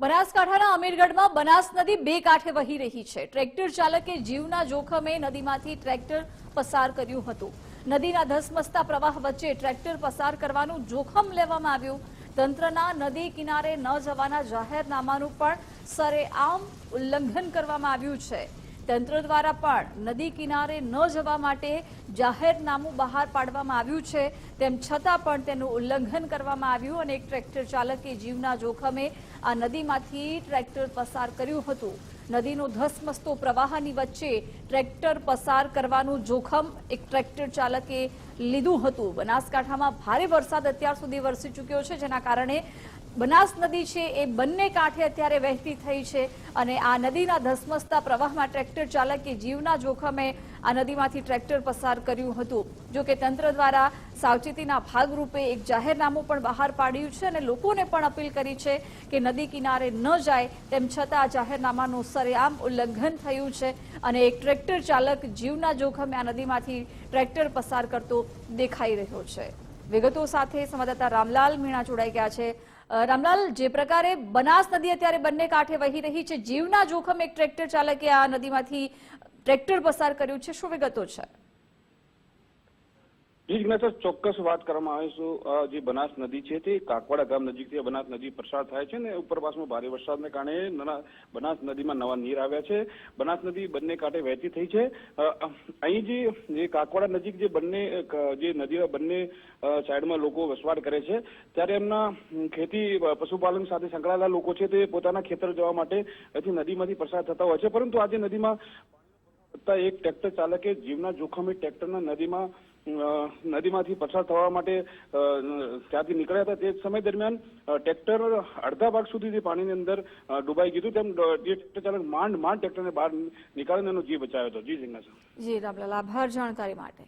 બનાસકાંઠાના અમીરગઢમાં બનાસ નદી બે કાંઠે વહી રહી છે. ટ્રેક્ટર ચાલકે જીવના જોખમે નદીમાંથી ટ્રેક્ટર પસાર કર્યું હતું. નદીના ધસમસતા પ્રવાહ વચ્ચે ટ્રેક્ટર પસાર કરવાનું જોખમ લેવામાં આવ્યું. તંત્રના નદી કિનારે ન જવાના જાહેરનામાનું પણ સરેઆમ ઉલ્લંઘન કરવામાં આવ્યું છે. તંત્ર દ્વારા પણ નદી કિનારે ન જવા માટે જાહેરનામું બહાર પાડવામાં આવ્યું છે. તેમ છતાં પણ તેનું ઉલ્લંઘન કરવામાં આવ્યું અને એક ટ્રેક્ટર ચાલકે જીવના જોખમે આ નદીમાંથી ટ્રેક્ટર પસાર કર્યું હતું. નદીનો ધસમસતો પ્રવાહની વચ્ચે ટ્રેક્ટર પસાર કરવાનું જોખમ એક ટ્રેક્ટર ચાલકે લીધું હતું. બનાસકાંઠામાં ભારે વરસાદ અત્યાર સુધી વરસી ચૂક્યો છે, જેના કારણે બનાસ નદી છે, એ બંને કાંઠે અત્યારે વહેતી થઈ છે અને આ નદીના ધસમસતા પ્રવાહમાં ટ્રેક્ટર ચાલકે જીવના જોખમે આ નદીમાંથી ટ્રેક્ટર પસાર કર્યું હતું. જો કે તંત્ર દ્વારા સાવચેતીના ભાગરૂપે એક જાહેરનામું પણ બહાર પાડ્યું છે અને લોકોને પણ અપીલ કરી છે કે નદી કિનારે ન જાય, તેમ છતાં આ જાહેરનામાનું સરેઆમ ઉલ્લંઘન થયું છે અને એક ટ્રેક્ટર ચાલક જીવના જોખમે આ નદીમાંથી ટ્રેક્ટર પસાર કરતો દેખાઈ રહ્યો છે. વિગતો સાથે સંવાદદાતા રામલાલ મીણા જોડાઈ ગયા છે. રામલાલ, જે પ્રકારે બનાસ નદી અત્યારે બંને કાંઠે વહી રહી છે, જીવના જોખમ એક ટ્રેક્ટર ચાલકે આ નદીમાંથી ટ્રેક્ટર પસાર કર્યું છે, શું વિગતો છે? જી ચોક્કસ વાત કરવામાં આવે છે જે બનાસ નદી છે તે કાકવાડા ગામ નજીકથી બનાસ નદી પસાર થાય છે ને ઉપરવાસમાં ભારે વરસાદને કારણે બનાસ નદીમાં નવા નીર આવ્યા છે. બનાસ નદી બંને કાંઠે વહેતી થઈ છે. અહીં જે જે કાકવાડા નજીક જે બંને જે નદીના બંને સાઈડમાં લોકો વસવાટ કરે છે, ત્યારે એમના ખેતી પશુપાલન સાથે સંકળાયેલા લોકો છે તે પોતાના ખેતર જવા માટે અહીંથી નદીમાંથી પસાર થતા હોય છે. પરંતુ આજે નદીમાં એક ટ્રેક્ટર ચાલકે જીવના જોખમે ટ્રેક્ટરના નદીમાં નદીમાંથી પસાર થવા માટે ત્યાંથી નીકળ્યા હતા. તે સમય દરમિયાન ટ્રેક્ટર અડધા ભાગ સુધી જે પાણીની અંદર ડૂબાઈ ગયું તેમ જે ટ્રેક્ટર ચાલક માંડ માંડ ટ્રેક્ટરને બહાર નીકાળીને એનો જીવ બચાવ્યો હતો. જી, જિજ્ઞાસા. જી રામલાલ આભાર જાણકારી માટે.